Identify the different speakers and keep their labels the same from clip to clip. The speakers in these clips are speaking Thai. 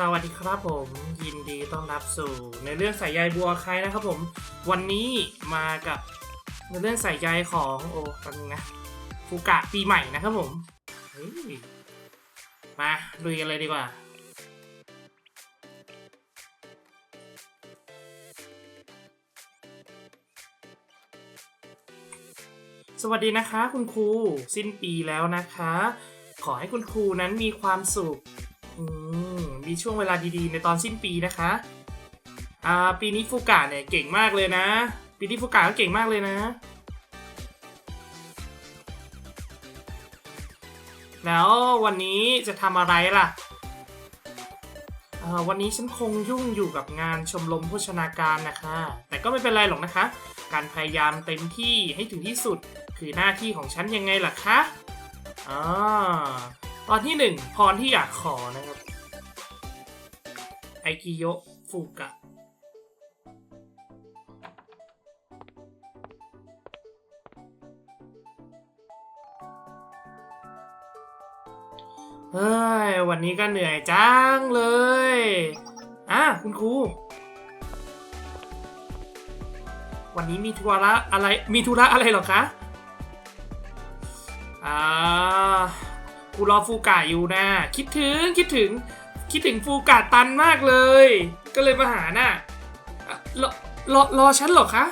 Speaker 1: สวัสดีครับผมยินดีต้อนรับสู่ ในเรื่องสายใยบัวใครนะครับผม วันนี้มากับในเรื่องสายใยของโอ้ตอนนึงนะฟูกะปีใหม่นะครับผมมาลุยกันเลยดีกว่า สวัสดีนะคะ คุณครูสิ้นปีแล้วนะคะ ขอให้คุณครูนั้นมีความสุขอืม มีช่วงเวลาดีๆ ในตอนสิ้นปีนะคะอ่าปีนี้ฟูกะเนี่ยเก่งมากเลยนะ ปีนี้ฟูกะก็เก่งมากเลยนะ แล้ววันนี้จะทำอะไรล่ะอ่าวันนี้ฉันคงยุ่งอยู่กับงานชมรมโภชนาการนะคะ แต่ก็ไม่เป็นไรหรอกนะคะ การพยายามเต็มที่ให้ถึงที่สุด คือหน้าที่ของฉันยังไงล่ะคะอ่าตอนที่หนึ่งพรที่อยากขอนะครับ ไอกิโยฟูกะเฮ้ย วันนี้ก็เหนื่อยจังเลย อะ คุณครู วันนี้มีธุระอะไร มีธุระอะไรหรอคะ อ่า กูรอฟูกะอยู่นะ คิดถึง คิดถึง คิดถึงฟูกะตันมากเลย ก็เลยมาหาน่ะรอรอรอฉันหรอคะ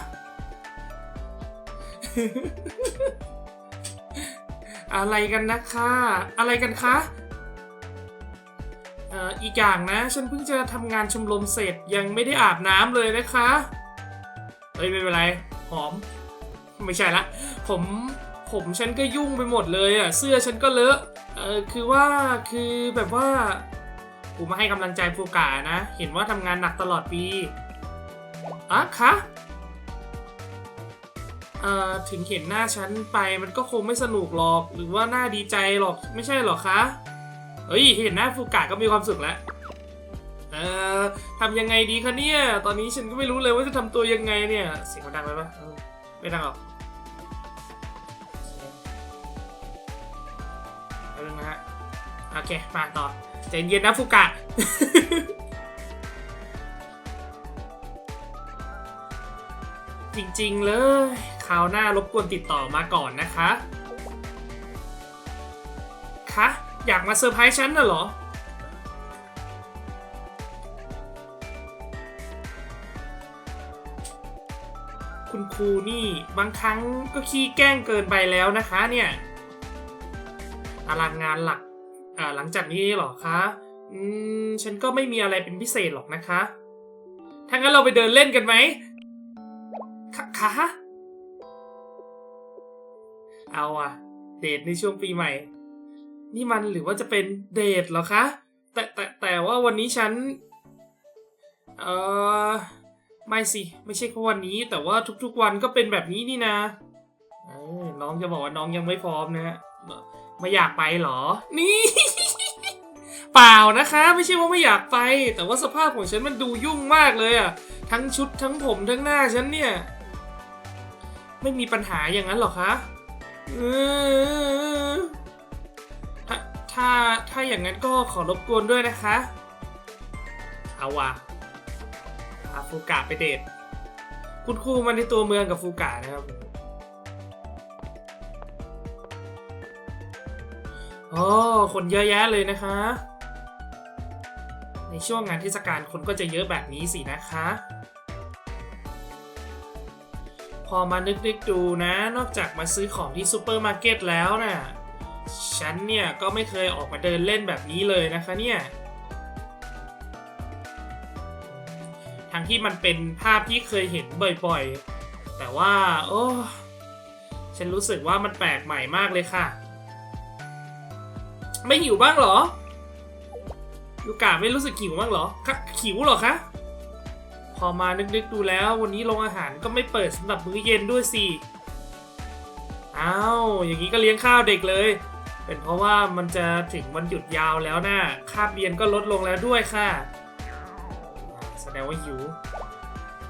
Speaker 1: อะไรกันนะคะอะไรกันคะอ่ออีกอย่างนะ ฉันเพิ่งจะทำงานชมรมเสร็จยังไม่ได้อาบน้ำเลยนะคะเฮ้ยไม่เป็นไรหอม ไม่ใช่ละผมผมฉันก็ยุ่งไปหมดเลยอะเสื้อฉันก็เลอะเออคือว่าคือแบบว่า กูมาให้กำลังใจฟูกะนะ เห็นว่าทำงานหนักตลอดปีอะคะเอ่อถึงเห็นหน้าฉันไปมันก็คงไม่สนุกหรอกหรือว่าหน่าดีใจหรอกไม่ใช่หรอคะเฮ้ยเห็นหน้าฟูกะก็มีความสุขแล้วเอ่อทำยังไงดีคะเนี่ย ตอนนี้ฉันก็ไม่รู้เลยว่าจะทำตัวยังไงเนี่ยเสียงมันดังไปปะไม่ดังหรอกเอาเรื่องนะฮะโอเคมาต่อ ใจเย็นนะฟูกะ จริงๆเลยคราวหน้ารบกวนติดต่อมาก่อนนะคะ คะ อยากมาเซอร์ไพรส์ฉันน่ะเหรอ คุณครูนี่บางครั้งก็ขี้แกล้งเกินไปแล้วนะคะเนี่ยตารางงานหลัก อ่าหลังจากนี้หรอคะ อืม ฉันก็ไม่มีอะไรเป็นพิเศษหรอกนะคะ ถ้างั้นเราไปเดินเล่นกันไหมคะคะเอาอะเดทในช่วงปีใหม่ นี่มันหรือว่าจะเป็นเดทหรอคะ แต่แต่แต่ว่าวันนี้ฉัน เออไม่สิ ไม่ใช่แค่วันนี้ แต่ว่าทุกๆวันก็เป็นแบบนี้นี่นะน้องจะบอกว่าน้องยังไม่พร้อมนะฮะไม่อยากไปหรอ นี่ เปล่านะคะ ไม่ใช่ว่าไม่อยากไป แต่ว่าสภาพของฉันมันดูยุ่งมากเลยอะทั้งชุดทั้งผมทั้งหน้าฉันเนี่ย ไม่มีปัญหาอย่างนั้นหรอคะเออถ้าถ้าถ้าอย่างนั้นก็ขอรบกวนด้วยนะคะเอาวะพาฟูกะไปเดทคุณครูมาในตัวเมืองกับฟูกะนะครับโอ้คนเยอะแยะเลยนะคะ ในช่วงงานเทศกาลคนก็จะเยอะแบบนี้สินะคะ พอมานึกๆดูนะ นอกจากมาซื้อของที่ซูเปอร์มาร์เก็ตแล้วนะ่ะฉันเนี่ยก็ไม่เคยออกมาเดินเล่นแบบนี้เลยนะคะเนี่ยทั้งที่มันเป็นภาพที่เคยเห็นบ่อยๆ แต่ว่า โอ้ฉันรู้สึกว่ามันแปลกใหม่มากเลยค่ะ ไม่หิวบ้างเหรอ ลูกกาไม่รู้สึกหิวบ้างเหรอคะหิวเหรอคะ พอมานึกๆดูแล้ววันนี้โรงอาหารก็ไม่เปิดสำหรับมื้อเย็นด้วยสิอ้าวอย่างนี้ก็เลี้ยงข้าวเด็กเลย เป็นเพราะว่ามันจะถึงวันหยุดยาวแล้วนะคาเรียนก็ลดลงแล้วด้วยค่ะ แสดงว่าหิว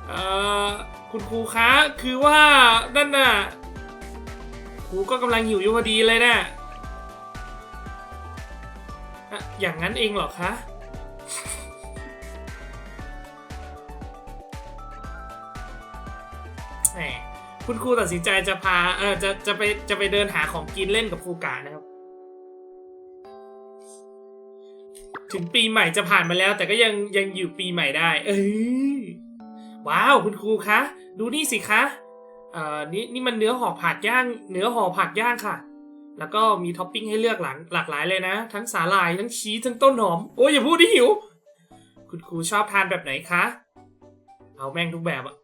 Speaker 1: เอ่อคุณครูคะคือว่านั่นน่ะครูก็กำลังหิวอยู่พอดีเลยน่ะ อย่างนั้นเองเหรอคะ แหม คุณครูตัดสินใจจะพา เออ จะ จะไป จะไปเดินหาของกินเล่นกับครูกานะครับ ถึงปีใหม่จะผ่านมาแล้ว แต่ก็ยัง ยังอยู่ปีใหม่ได้ เออว้าว คุณครูคะ ดูนี่สิคะ เอ่อ นี่ นี่มันเนื้อห่อผักย่าง เนื้อห่อผักย่างค่ะ แล้วก็มีท็อปปิ้งให้เลือกหลังหลากหลายเลยนะ ทั้งสาหร่ายทั้งชีสทั้งต้นหอม โอ้ยอย่าพูดดิหิว คุณครูชอบทานแบบไหนคะ เอาแม่งทุกแบบอะ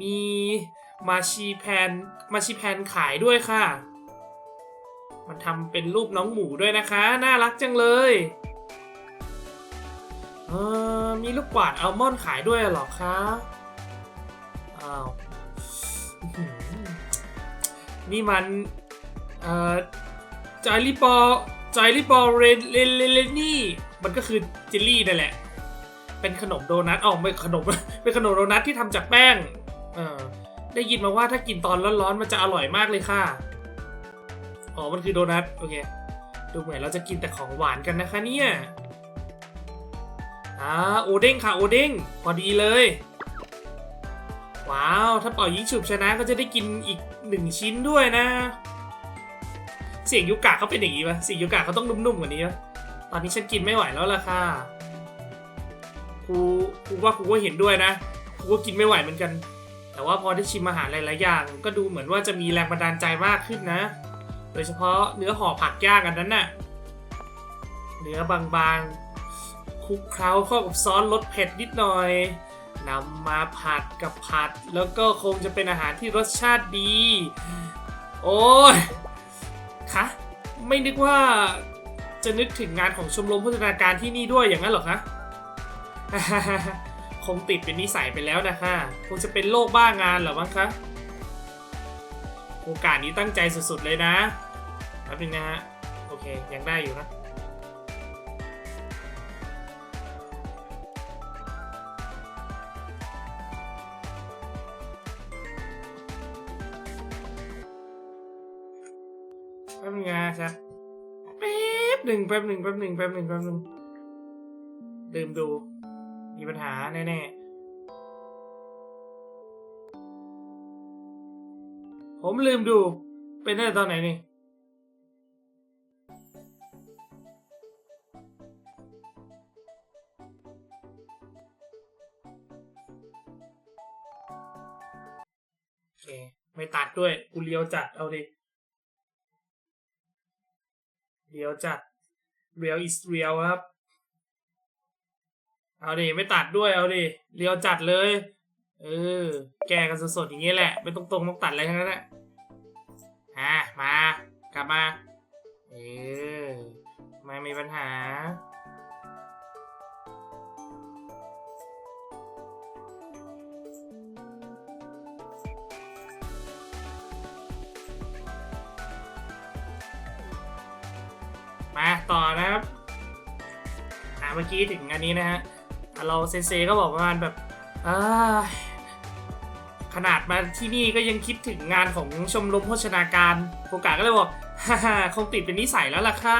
Speaker 1: มีมาชีแพนมาชีแพนขายด้วยค่ะ มันทำเป็นรูปน้องหมูด้วยนะคะ น่ารักจังเลยเออมีลูกกวาดอัลมอนด์ขายด้วยหรอคะอ้าวนี่มัน เอ่อจอยลิปอจอยลิปอเรนเลนเลนเลนนี่ มันก็คือเจลลี่นั่นแหละ เป็นขนมโดนัทอ๋อไม่ขนม เป็นขนมโดนัทที่ทำจากแป้ง เออได้ยินมาว่าถ้ากินตอนร้อนๆ มันจะอร่อยมากเลยค่ะ อ๋อ มันคือโดนัท โอเค ดูเหมือนเราจะกินแต่ของหวานกันนะคะเนี่ย อ่า โอเด้งค่ะ โอเด้ง พอดีเลย ว้าว ถ้าเป่ายิงฉุบชนะก็จะได้กินอีกหนึ่งชิ้นด้วยนะ เสียงยุกะเขาเป็นอย่างนี้ปะเสียงยุกะเขาต้องนุ่มๆกว่านี้ปะตอนนี้ฉันกินไม่ไหวแล้วล่ะค่ะครูครูว่าครูก็เห็นด้วยนะครูก็กินไม่ไหวเหมือนกัน แต่ว่าพอได้ชิมอาหารหลายๆอย่าง ก็ดูเหมือนว่าจะมีแรงบันดาลใจมากขึ้นนะ โดยเฉพาะเนื้อห่อผักย่างอันนั้นน่ะเนื้อบางๆคลุกเคล้าเข้ากับซอสรสเผ็ดนิดหน่อยนำมาผัดกับผัด แล้วก็คงจะเป็นอาหารที่รสชาติดี โอ้ย คะ ไม่นึกว่าจะนึกถึงงานของชมรมพัฒนาการที่นี่ด้วยอย่างนั้นหรอคะ คงติดเป็นนิสัยไปแล้วนะคะ คงจะเป็นโรคบ้างานหรอมั้งคะ โอกาสนี้ตั้งใจสุดๆเลยนะแป๊บนึงนะฮะ โอเค ยังได้อยู่นะ ป๊บนึงนะครับแป๊บหนึ่งแป๊บหนึ่งแป๊บหนึ่งแป๊บหนึ่งแป๊บหนึ่งลืมดู มีปัญหาแน่ๆ ผมลืมดู เป็นได้ตอนไหนนี่โอเคไม่ตัดด้วย กูเลียวจัดเอาดิ เลียวจัด real is real ครับ เอาดิไม่ตัดด้วยเอาดิเรียวจัดเลย เออ แกกันสดๆอย่างนี้แหละ ไม่ต้องตรงต้องตัดอะไรทั้งนั้นแหละอะมามา อ่าเมื่อกี้ถึงอันนี้นะฮะเราเซนเซก็บอกประมาณแบบอขนาดมาที่นี่ก็ยังคิดถึงงานของชมรมโภชนาการโอกาก็เลยบอกฮ่าฮ่าคงติดเป็นนิสัยแล้วล่ะค่ะ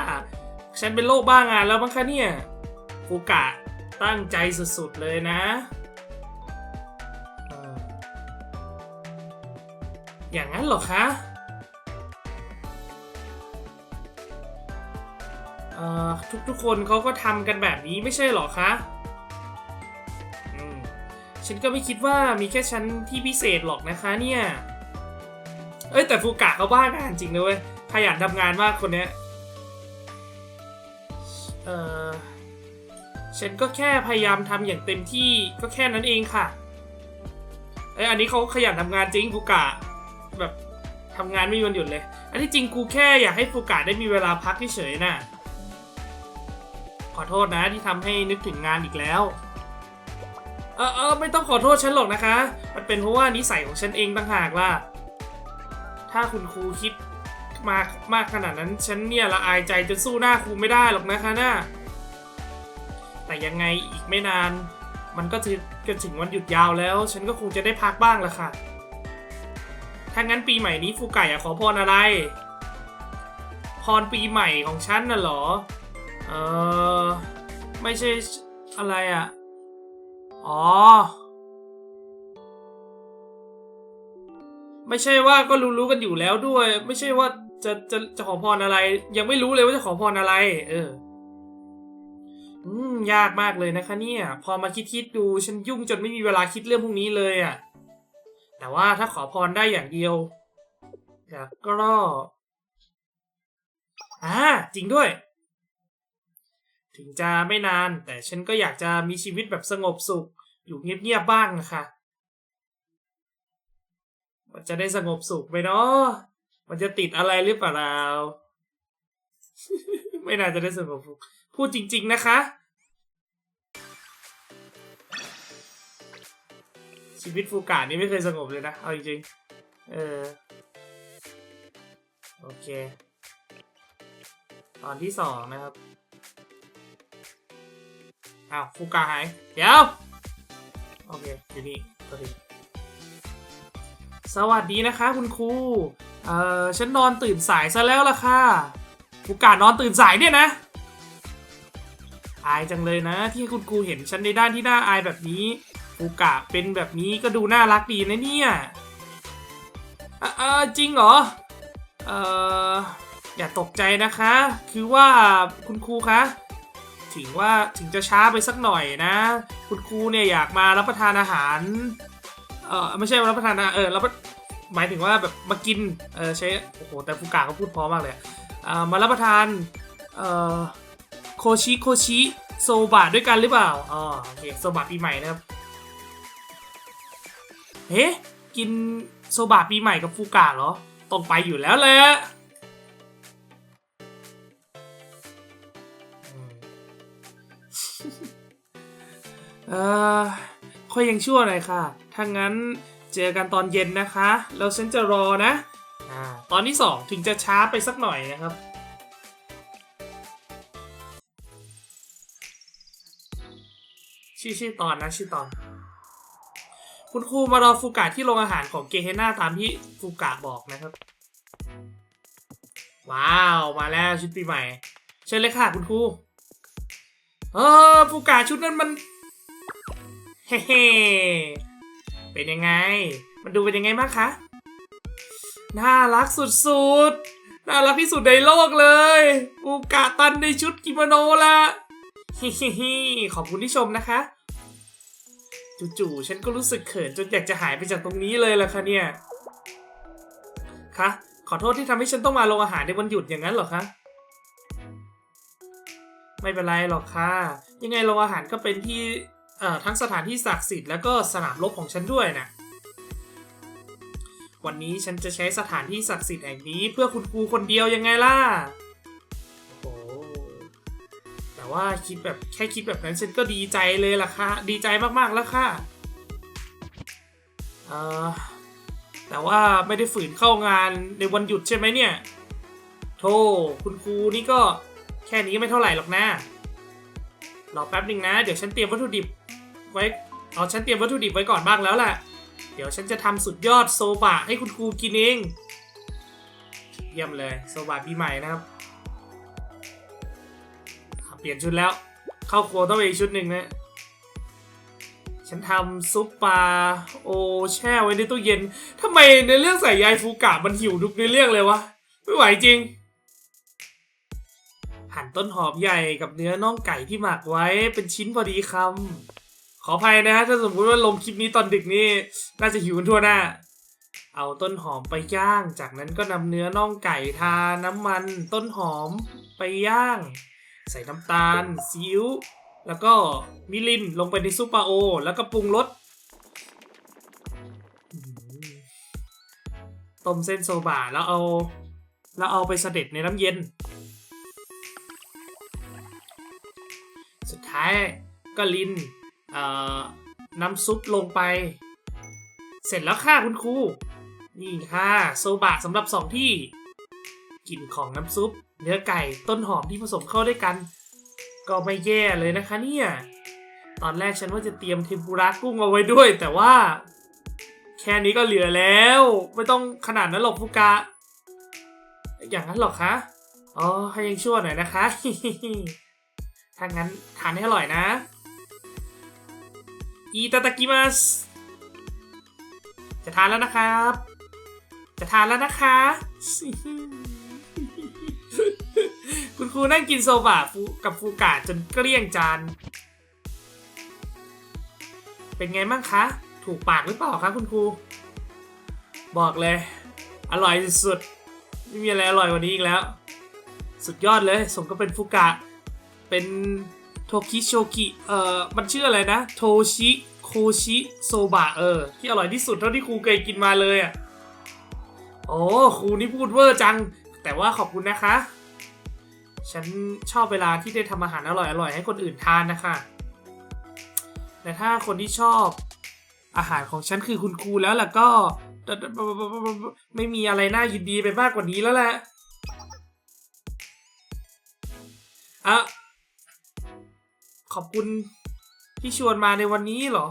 Speaker 1: ฉันเป็นโรคบ้างานแล้วมั้งคะเนี่ยโอกาตั้งใจสุดๆเลยนะออย่างนั้นหรอคะ เอ่อทุกๆคนเขาก็ทำกันแบบนี้ไม่ใช่หรอคะอฉันก็ไม่คิดว่ามีแค่ฉันที่พิเศษหรอกนะคะเนี่ย เอ้ยแต่ฟูกะเขาบ้างานจริงนะเว้ยขยันทำงานมากคนเนี้ยเออฉันก็แค่พยายามทำอย่างเต็มที่ก็แค่นั้นเองค่ะเอ้ยอันนี้เขาขยันทำงานจริงฟูกะแบบทำงานไม่มีวันหยุดเลย อันที่จริงกูแค่อยากให้ฟูกะได้มีเวลาพักเฉยๆน่ะ อโทษนะที่ทำให้นึกถึงงานอีกแล้ว เออเออไม่ต้องขอโทษฉันหรอกนะคะ มันเป็นเพราะว่านิสัยของฉันเองต่างหากล่ะ ถ้าคุณครูคิดมากมากขนาดนั้น ฉันเนี่ยละอายใจจนสู้หน้าครูไม่ได้หรอกนะคะน่าแต่ยังไงอีกไม่นาน มันก็จะจะถึงวันหยุดยาวแล้ว ฉันก็คงจะได้พักบ้างละค่ะถ้างั้นปีใหม่นี้ฟูไก่อะขอพรอะไร พรปีใหม่ของฉันน่ะเหรอ เออไม่ใช่อะไรอะ อ๋อ ไม่ใช่ว่าก็รู้ๆกันอยู่แล้วด้วย ไม่ใช่ว่าจะจะจะขอพรอะไร ยังไม่รู้เลยว่าจะขอพรอะไร เออ อืมยากมากเลยนะคะ เนี่ย พอมาคิดคิดๆดูฉันยุ่งจนไม่มีเวลาคิดเรื่องพวกนี้เลยอะ่ะ แต่ว่าถ้าขอพรได้อย่างเดียวอยากก็อ่าจริงด้วย ถึงจะไม่นาน แต่ฉันก็อยากจะมีชีวิตแบบสงบสุข อยู่เงียบๆบ้างนะคะมันจะได้สงบสุขไหมเนาะมันจะติดอะไรหรือเปล่า ไม่น่าจะได้สงบสุข พูดจริง ๆนะคะ ชีวิตฟูกานี่ไม่เคยสงบเลยนะ เอาจริงๆ เออ โอเค ตอนที่สองนะครับ อ้าวฟูกาหาย เดี๋ยว โอเค อยู่นี่ตัวทีสวัสดีนะคะคุณครู เอ่อ ฉันนอนตื่นสายซะแล้วล่ะค่ะฟูกานอนตื่นสายเนี่ยนะ อายจังเลยนะ ที่คุณครูเห็นฉันในด้านที่น่าอายแบบนี้ฟูกะเป็นแบบนี้ก็ดูน่ารักดีนะเนี่ยอะอะจริงเหรอ เอ่ออย่าตกใจนะคะ คือว่าคุณครูคะ ถึงว่าถึงจะช้าไปสักหน่อยนะ คุณครูเนี่ยอยากมารับประทานอาหาร เออไม่ใช่มารับประทานอาเออรับหมายถึงว่าแบบมากิน เออใช้ โอ้โห แต่ฟูกะเขาพูดพอมากเลยอะอ่ามารับประทาน เอ่อ โคชิโคชิโซบะด้วยกันหรือเปล่าอ๋อโอเคโซบะปีใหม่นะครับเฮ้กินโซบะปีใหม่กับฟูกะเหรอ ต้องไปอยู่แล้วแหละ เออค่อยยังชั่วหน่อยค่ะ ถ้างั้นเจอกันตอนเย็นนะคะ แล้วฉันจะรอนะอ่าตอนที่สองถึงจะช้าไปสักหน่อยนะครับ ชื่อชื่อตอนนะชื่อตอน คุณครูมารอฟูกะที่โรงอาหารของเกเฮน่าตามที่ฟูกะบอกนะครับ ว้าว มาแล้วชุดปีใหม่ เชิญเลยค่ะคุณครู เออฟูกะชุดนั้นมัน เฮ้เป็นยังไง มันดูเป็นยังไงบ้างคะ น่ารักสุดๆ น่ารักที่สุดในโลกเลยฟูกะตันในชุดกิโมโนละฮ้เฮ้ขอบคุณที่ชมนะคะ จู่ๆ ฉันก็รู้สึกเขินจนอยากจะหายไปจากตรงนี้เลยล่ะคะเนี่ย คะ ขอโทษที่ทำให้ฉันต้องมาลงอาหารในวันหยุดอย่างนั้นเหรอคะไม่เป็นไรหรอกค่ะ ยังไงโรงอาหารก็เป็นที่ ทั้งสถานที่ศักดิ์สิทธิ์แล้วก็สนามรบของฉันด้วยนะวันนี้ฉันจะใช้สถานที่ศักดิ์สิทธิ์แห่งนี้เพื่อคุณครูคนเดียวยังไงล่ะโอ้แต่ว่าคิดแบบแค่คิดแบบนั้นฉันก็ดีใจเลยล่ะค่ะ ดีใจมากๆแล้วค่ะเออแต่ว่าไม่ได้ฝืนเข้างานในวันหยุดใช่ไหมเนี่ยโธ่คุณครูนี่ก็แค่นี้ไม่เท่าไหร่หรอกนะรอแป๊บหนึ่งนะ เดี๋ยวฉันเตรียมวัตถุดิบ ไว้เอาฉันเตรียมวัตถุดิบไว้ก่อนบ้างแล้วแหละเดี๋ยวฉันจะทำสุดยอดโซบะให้คุณครูกินเอง เยี่ยมเลยโซบะปีใหม่นะครับ เปลี่ยนชุดแล้ว เข้าครัวต้องไปอีกชุดหนึ่งนะฉันทำซุปปลาโอแช่ไว้ในตู้เย็นทำไมในเรื่องใส่ยายฟูกะมันหิวทุกในเรื่องเลยวะ ไม่ไหวจริง หั่นต้นหอมใหญ่กับเนื้อน่องไก่ที่หมักไว้เป็นชิ้นพอดีคำ ออภัยนะฮะถ้าสมมติว่าลงคลิปนี้ตอนดึกนี่น่าจะหิวกันทั่วหน้า เอาต้นหอมไปย่าง จากนั้นก็นำเนื้อน่องไก่ทาน้ำมัน ต้นหอมไปย่าง ใส่น้ำตาลซีอิ๊วแล้วก็มิรินลงไปในซุปปลาโอ แล้วก็ปรุงรสต้มเส้นโซบะแล้วเอาแล้วเอาไปเสด็จในน้ำเย็น สุดท้ายก็ลิน น้ำซุปลงไป เสร็จแล้วค่ะคุณครู นี่ค่ะโซบะสำหรับสองที่กลิ่นของน้ำซุป เนื้อไก่ต้นหอมที่ผสมเข้าด้วยกัน ก็ไม่แย่เลยนะคะเนี่ย ตอนแรกฉันว่าจะเตรียมเทมปุระกุ้งเอาไว้ด้วย แต่ว่า แค่นี้ก็เหลือแล้ว ไม่ต้องขนาดนั้นหรอกฟุกะ อย่างนั้นหรอคะอ๋อให้ยังชั่วหน่อยนะคะถ้างั้นทานให้อร่อยนะ อีตาตากิมัสจะทานแล้วนะครับ จะทานแล้วนะคะ คุณครูนั่งกินโซบะกับฟูกะจนเกลี้ยงจาน เป็นไงบ้างคะ ถูกปากหรือเปล่าคะคุณครู บอกเลย อร่อยสุดๆ ไม่มีอะไรอร่อยกว่านี้อีกแล้ว สุดยอดเลย สมก็เป็นฟูกะ เป็น โทคิโชกิเอ่อมันชื่ออะไรนะ โทชิโคชิโซบะเออ ที่อร่อยที่สุดเท่าที่ครูเคยกินมาเลยอะโอ้ครูนี่พูดเวอร์จัง แต่ว่าขอบคุณนะคะ ฉันชอบเวลาที่ได้ทำอาหารอร่อยๆให้คนอื่นทานนะคะ แต่ถ้าคนที่ชอบอาหารของฉันคือคุณครูแล้วล่ะก็ ไม่มีอะไรน่ายินดีไปมากกว่านี้แล้วแหละอะ อบคุณที่ชวนมาในวันนี้เหรอ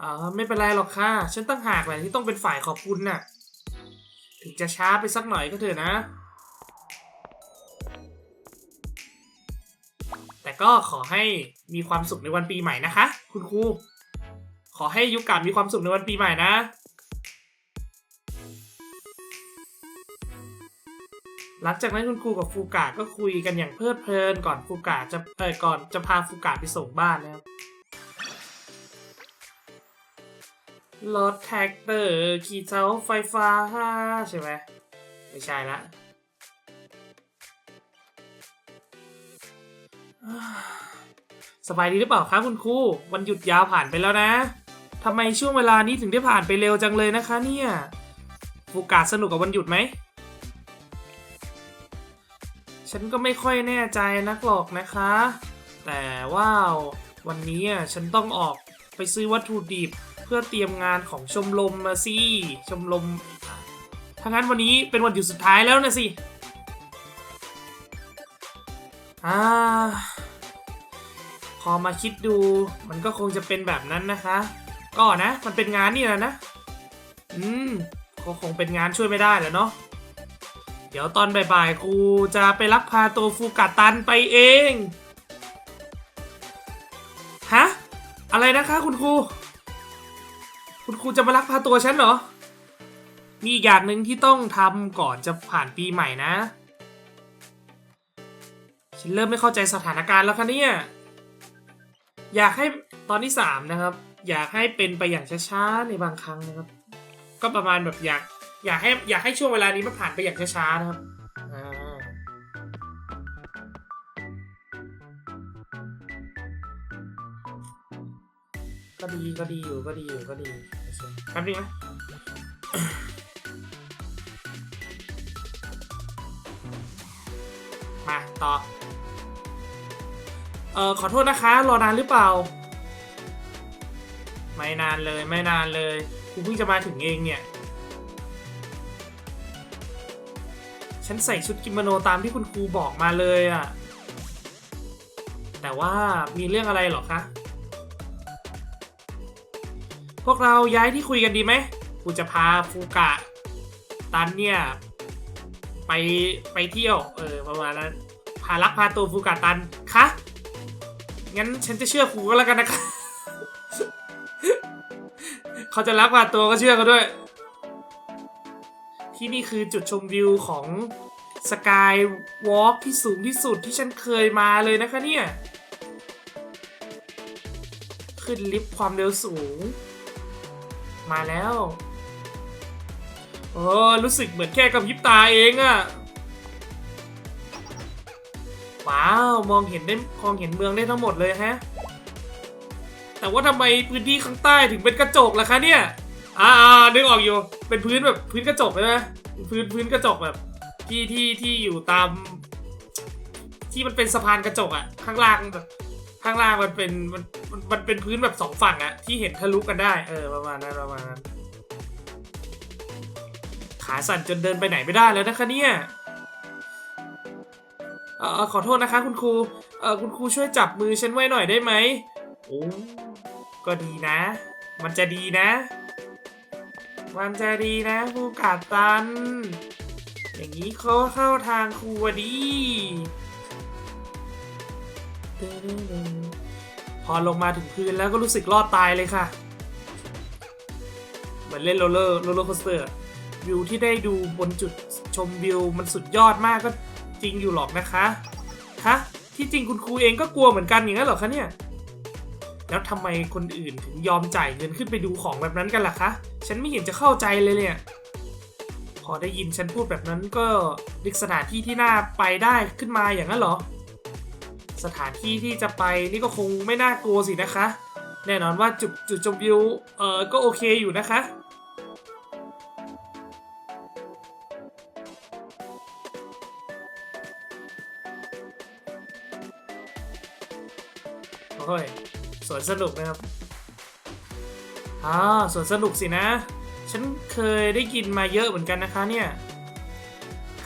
Speaker 1: อ่าไม่เป็นไรหรอกค่ะ ฉันตั้งหากแหละที่ต้องเป็นฝ่ายขอบคุณน่ะ ถึงจะช้าไปสักหน่อยก็เถอะนะ แต่ก็ขอให้มีความสุขในวันปีใหม่นะคะ คุณครู ขอให้ยุกามีความสุขในวันปีใหม่นะ หลังจากนั้นคุณครูกับฟูกะก็คุยกันอย่างเพลิดเพลินก่อนฟูกะจะเออก่อนจะพาฟูกะไปส่งบ้านนะครับรถแท็กเตอร์ขี่เสาไฟฟ้าใช่ไหมไม่ใช่ละสบายดีหรือเปล่าคะคุณครูวันหยุดยาวผ่านไปแล้วนะทำไมช่วงเวลานี้ถึงได้ผ่านไปเร็วจังเลยนะคะเนี่ยฟูกะสนุกกับวันหยุดไหม ฉันก็ไม่ค่อยแน่ใจนักหรอกนะคะ แต่ว่าวันนี้อะฉันต้องออกไปซื้อวัตถุดิบเพื่อเตรียมงานของชมรมมาสิชมรมถ้างั้นวันนี้เป็นวันหยุดสุดท้ายแล้วนะสิอ่าพอมาคิดดูมันก็คงจะเป็นแบบนั้นนะคะ ก็นะ มันเป็นงานนี่แหละนะ อืมก็คงเป็นงานช่วยไม่ได้แหละเนาะ เดี๋ยวตอนบ่ายๆครูจะไปลักพาตัวฟูกาตันไปเอง ฮะ อะไรนะคะคุณครู คุณครูจะมาลักพาตัวฉันเหรอ มีอีกอย่างหนึ่งที่ต้องทำก่อนจะผ่านปีใหม่นะ ฉันเริ่มไม่เข้าใจสถานการณ์แล้วคะเนี่ย อยากให้ตอนที่สามนะครับ อยากให้เป็นไปอย่างช้าๆในบางครั้งนะครับ ก็ประมาณแบบอยาก อยากให้อยากให้ช่วงเวลานี้มันผ่านไปอย่างช้าๆนะครับก็ดีก็ดีอยู่ก็ดีอยู่ก็ดีคแป๊บนึงนะมาต่อ เอ่อขอโทษนะคะ รอนานหรือเปล่า ไม่นานเลยไม่นานเลยครูเพิ่งจะมาถึงเองเนี่ย ฉันใส่ชุดกิโมโนตามที่คุณครูบอกมาเลยอะแต่ว่ามีเรื่องอะไรหรอคะ พวกเราย้ายที่คุยกันดีไหมครูจะพาฟูกะ ตันเนี่ย ไปไปเที่ยว เออประมาณนั้นพาลักพาตัวฟูกะตันคะงั้นฉันจะเชื่อครูก็แล้วกันนะคะ เขาจะลักพาตัวก็เชื่อเขาด้วย ที่นี่คือจุดชมวิวของสกายวอล์กที่สูงที่สุดที่ฉันเคยมาเลยนะคะเนี่ย ขึ้นลิฟต์ความเร็วสูง มาแล้วโอ้รู้สึกเหมือนแค่กับพริบตาเองอะว้าว มองเห็นได้มองเห็นเมืองได้ทั้งหมดเลยฮะ แต่ว่าทำไมพื้นที่ข้างใต้ถึงเป็นกระจกล่ะคะเนี่ย อ่านึกออกอยู่ เป็นพื้นแบบพื้นกระจกใช่ไหมพื้นพื้นกระจกแบบ ที่ที่ที่อยู่ตาม ที่มันเป็นสะพานกระจกอะข้างล่างแบบข้างล่างมันเป็นมันมันมันเป็นพื้นแบบสองฝั่งอะที่เห็นทะลุกันได้ เออประมาณนั้นประมาณนั้นขาสั่นจนเดินไปไหนไม่ได้แล้วนะคะเนี่ยเออขอโทษนะคะ คุณครูเออคุณครูช่วยจับมือฉันไว้หน่อยได้ไหมโอ้ก็ดีนะ มันจะดีนะ มันจะดีนะผู้กาตัน อย่างนี้เขาเข้าทางครูอะดีพอลงมาถึงพื้นแล้วก็รู้สึกรอดตายเลยค่ะ เหมือนเล่นโรลเลอร์โรลเลอร์โคสเตอร์วิวที่ได้ดูบนจุดชมวิวมันสุดยอดมากก็จริงอยู่หรอกนะคะคะที่จริงคุณครูเองก็กลัวเหมือนกันอย่างนั้นเหรอคะเนี่ย แล้วทำไมคนอื่นถึงยอมจ่ายเงินขึ้นไปดูของแบบนั้นกันล่ะคะ ฉันไม่เห็นจะเข้าใจเลยเนี่ย พอได้ยินฉันพูดแบบนั้นก็นึกสถานที่ที่น่าไปได้ขึ้นมาอย่างนั้นเหรอ สถานที่ที่จะไปนี่ก็คงไม่น่ากลัวสินะคะ แน่นอนว่าจุดจุดชมวิวเออก็โอเคอยู่นะคะ โอ้ยสวนสนุกนะครับ อ่าสวนสนุกสินะ ฉันเคยได้ยินมาเยอะเหมือนกันนะคะเนี่ย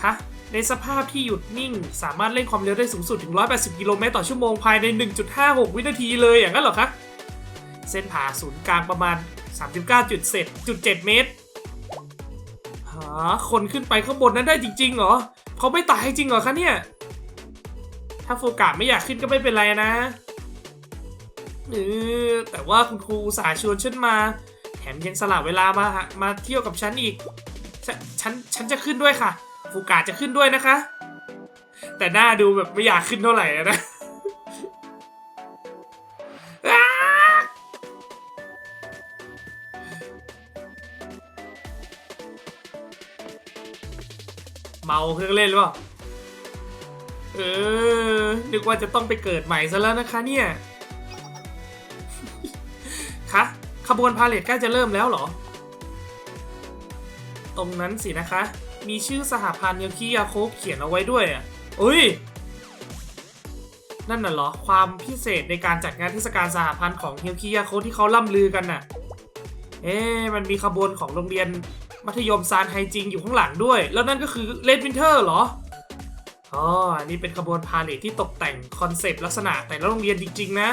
Speaker 1: คะ ในสภาพที่หยุดนิ่ง สามารถเร่งความเร็วได้สูงสุดถึง 180 กิโลเมตรต่อชั่วโมงภายใน 1.56 วินาทีเลยอย่างนั้นเหรอคะ เส้นผ่าศูนย์กลางประมาณ 3.97.7 เมตรหาคนขึ้นไปข้างบนนั้นได้จริงๆเหรอ เขาไม่ตายจริงเหรอคะเนี่ย ถ้าโฟกาไม่อยากขึ้นก็ไม่เป็นไรนะ เออแต่ว่าคุณครูสาชวนฉันมา แถมยังสละเวลามามาเที่ยวกับฉันอีกฉฉันฉันจะขึ้นด้วยค่ะฟูกาจะขึ้นด้วยนะคะ แต่หน้าดูแบบไม่อยากขึ้นเท่าไหร่นะเมาเครื่องเล่นหรือเปล่า เออ นึกว่าจะต้องไปเกิดใหม่ซะแล้วนะคะเนี่ย คะขบวนพาเลทใกล้จะเริ่มแล้วเหรอ ตรงนั้นสินะคะ มีชื่อสหพันธ์ยาคิยาโคเขียนเอาไว้ด้วยอะอุ้ย นั่นน่ะเหรอ ความพิเศษในการจัดงานเทศกาลสหพันธ์ของเฮียคิยาโคที่เขาล่ำลือกันน่ะ เอ๊มันมีขบวนของโรงเรียนมัธยมซานไฮจิงอยู่ข้างหลังด้วย แล้วนั่นก็คือเลดวินเทอร์เหรอ อ๋อ อันนี้เป็นขบวนพาเลทที่ตกแต่งคอนเซปต์ลักษณะแต่ละโรงเรียนจริง ๆ นะ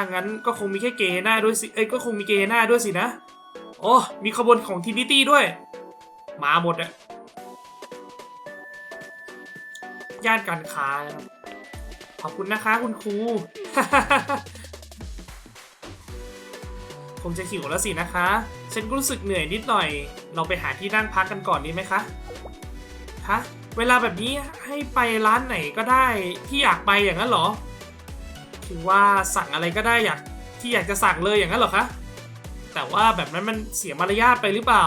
Speaker 1: ถ้างั้นก็คงมีแค่เกหน้าด้วยสิ เอ้ย ก็คงมีเกหน้าด้วยสินะ โอ้ มีขบวนของทินิตี้ด้วย มาหมดอะย่านการค้านะครับ ขอบคุณนะคะคุณครู คงจะหิวแล้วสินะคะ ฉันก็รู้สึกเหนื่อยนิดหน่อย เราไปหาที่นั่งพักกันก่อนดีไหมคะ คะ เวลาแบบนี้ให้ไปร้านไหนก็ได้ที่อยากไปอย่างนั้นเหรอ คือว่าสั่งอะไรก็ได้อยากที่อยากจะสั่งเลยอย่างนั้นเหรอคะ แต่ว่าแบบนั้นมันเสียมารยาทไปหรือเปล่า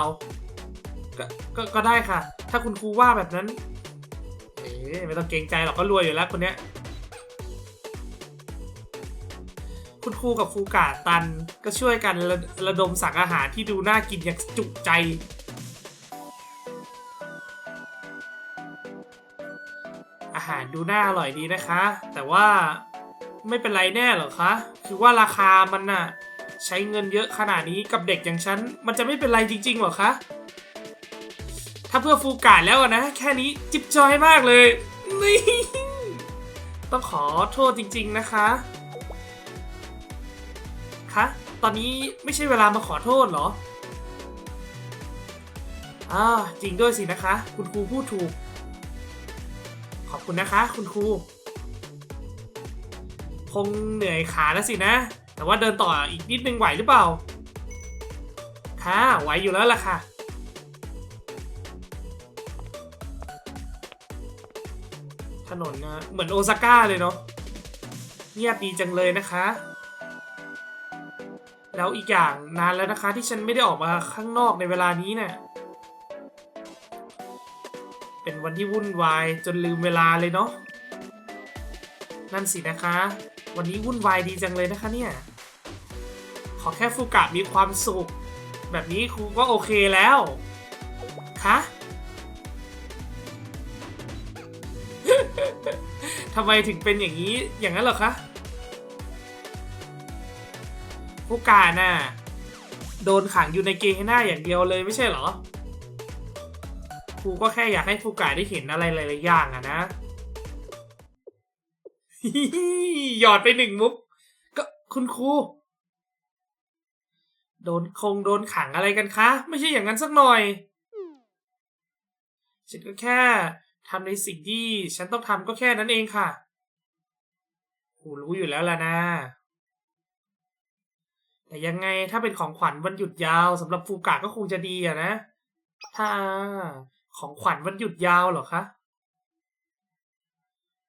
Speaker 1: ก็ก็ก็ได้ค่ะ ถ้าคุณครูว่าแบบนั้น เอ๊ะไม่ต้องเกรงใจหรอกก็รวยอยู่แล้วคนเนี้ย คุณครูกับครูกาตันก็ช่วยกันระระดมสั่งอาหารที่ดูน่ากินอย่างจุใจ อาหารดูน่าอร่อยดีนะคะ แต่ว่า ไม่เป็นไรแน่เหรอคะ คือว่าราคามันน่ะ ใช้เงินเยอะขนาดนี้กับเด็กอย่างฉัน มันจะไม่เป็นไรจริง ๆหรอคะ ถ้าเพื่อฟูกาดแล้วนะ แค่นี้จิบจอยมากเลยนี่ต้องขอโทษจริง ๆนะคะคะตอนนี้ไม่ใช่เวลามาขอโทษหรออ่าจริงด้วยสินะคะ คุณครูพูดถูก ขอบคุณนะคะ คุณครู คงเหนื่อยขาแล้วสินะ แต่ว่าเดินต่ออีกนิดนึงไหวหรือเปล่า ค่ะ ไหวอยู่แล้วล่ะค่ะ ถนนนะเหมือนโอซาก้าเลยเนาะ เงียบดีจังเลยนะคะ แล้วอีกอย่างนานแล้วนะคะที่ฉันไม่ได้ออกมาข้างนอกในเวลานี้เนี่ย เป็นวันที่วุ่นวายจนลืมเวลาเลยเนาะนั่นสินะคะ วันนี้วุ่นวายดีจังเลยนะคะเนี่ย ขอแค่ฟูกะมีความสุข แบบนี้ครูก็โอเคแล้ว คะทำไมถึงเป็นอย่างนี้อย่างนั้นหรอคะฟูกะน่ะ โดนขังอยู่ในเกย์ให้หน้าอย่างเดียวเลยไม่ใช่เหรอ ครูก็แค่อยากให้ฟูกะได้เห็นอะไรหลายๆอย่างอะนะ หยอดไปหนึ่งมุก ก็คุณครู โดนคงโดนขังอะไรกันคะ ไม่ใช่อย่างนั้นสักหน่อย ฉันก็แค่ทำในสิ่งที่ฉันต้องทำก็แค่นั้นเองค่ะครูรู้อยู่แล้วล่ะนะ แต่ยังไงถ้าเป็นของขวัญวันหยุดยาวสำหรับฟูกะก็คงจะดีอะนะ ถ้าของขวัญวันหยุดยาวเหรอคะ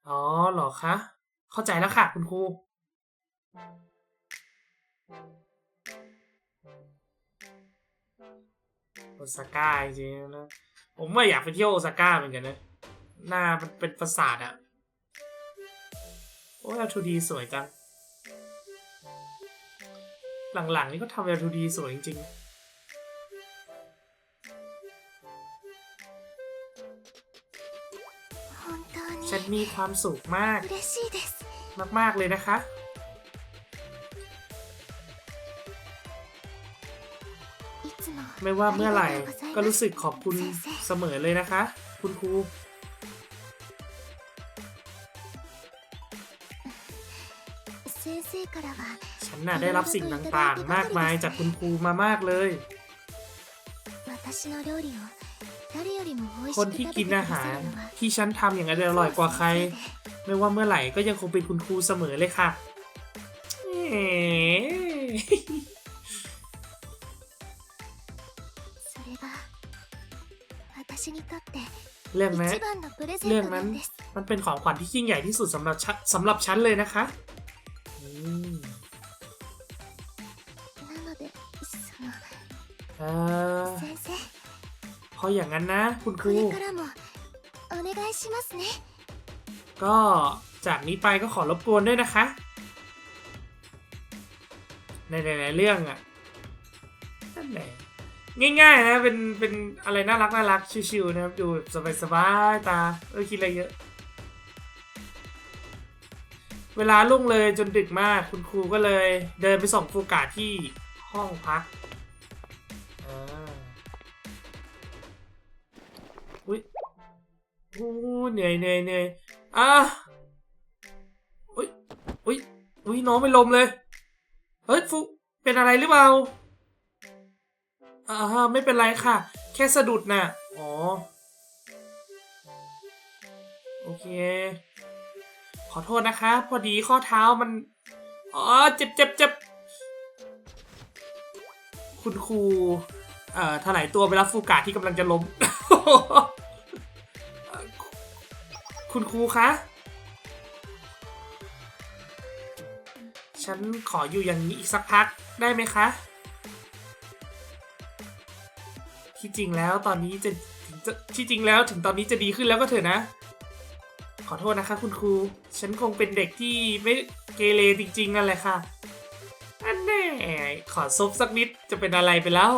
Speaker 1: อ๋อเหรอคะ เข้าใจแล้วค่ะคุณครู โอซาก้าจริงๆนะ ผมว่าอยากไปเที่ยวโอซาก้าเหมือนกันนะ หน้ามันเป็นปราสาทอะโอ้ยทูดีสวยจัง หลังๆนี่ก็ทำ L2D สวยจริง
Speaker 2: 本当
Speaker 1: ๆ
Speaker 2: に
Speaker 1: ฉันมีความสุขมาก
Speaker 2: 嬉しいです
Speaker 1: มากมากเลยนะคะ ไม่ว่าเมื่อไหร่ก็รู้สึกขอบคุณเสมอเลยนะคะ คุณครูฉันน่ะได้รับสิ่งต่างๆ มากมายจากคุณครูมามากเลย คนที่กินอาหารที่ฉันทำอย่างอร่อยกว่าใคร ไม่ว่าเมื่อไหร่ก็ยังคงเป็นคุณครูเสมอเลยค่ะเรื่องนั้นเรื่องนั้นมันเป็นของขวัญที่ยิ่งใหญ่ที่สุดสำหรับสำหรับฉันเลยนะคะเพราะอย่างนั้นนะ คุณครู ก็จากนี้ไปก็ขอรบกวนด้วยนะคะ ในหลายๆเรื่องอะนั่นแหละง่ายๆนะเป็นเป็นอะไรน่ารักน่ารักชิวๆนะครับดูแบบสบายๆตาเออคิดอะไรเยอะ เวลาลุ่งเลยจนดึกมากคุณครูก็เลยเดินไปส่งฟูกาที่ห้องพักอุ้ยอู้เหนื่อยเหนื่อยเหนื่อย อะอุ้ยอุ้ยอุ้ยน้องไม่ลมเลย เฮ้ยฟุเป็นอะไรหรือเปล่าอ่าไม่เป็นไรค่ะ แค่สะดุดน่ะ อ๋อ โอเค ขอโทษนะคะ พอดีข้อเท้ามัน อ๋อ เจ็บเจ็บเจ็บคุณครู เอ่อถลายตัวไปรับฟูกาที่กำลังจะล้ม คุณครูคะ ฉันขออยู่อย่างนี้อีกสักพักได้ไหมคะ ที่จริงแล้วตอนนี้จะที่จริงแล้วถึงตอนนี้จะดีขึ้นแล้วก็เถอะนะ ขอโทษนะคะคุณครู ฉันคงเป็นเด็กที่ไม่เกเรจริงๆนั่นแหละค่ะ อันแน่ขอซบสักนิดจะเป็นอะไรไปแล้ว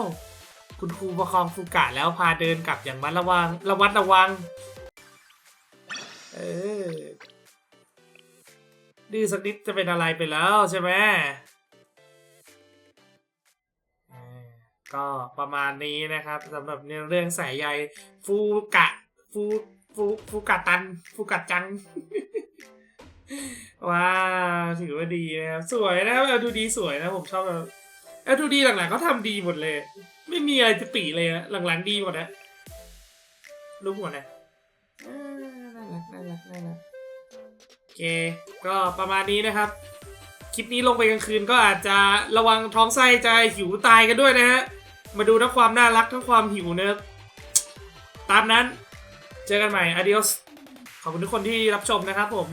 Speaker 1: คุณครูประคองฟูกะแล้วพาเดินกลับอย่างมัดระวังระวัดระวัง เออดื้อสักนิดจะเป็นอะไรไปแล้วใช่ไหมก็ประมาณนี้นะครับสำหรับเนื้อเรื่องสายใยฟูกะฟูฟูฟูกะตันฟูกะจัง ว้าถือว่าดีนะครับ สวยนะครับเอลดูดีสวยนะผมชอบเอลดูดีหลังๆเขาทำดีหมดเลย ไม่มีอะไรจะติเลยนะหลังๆดีหมดนะรู้หมดนะ น่ารักน่ารักน่ารักโอเค ก็ประมาณนี้นะครับ คลิปนี้ลงไปกลางคืนก็อาจจะระวังท้องไส้จะหิวตายกันด้วยนะฮะ มาดูทั้งความน่ารักทั้งความหิวนะครับ ตามนั้น เจอกันใหม่ adios ขอบคุณทุกคนที่รับชมนะครับผม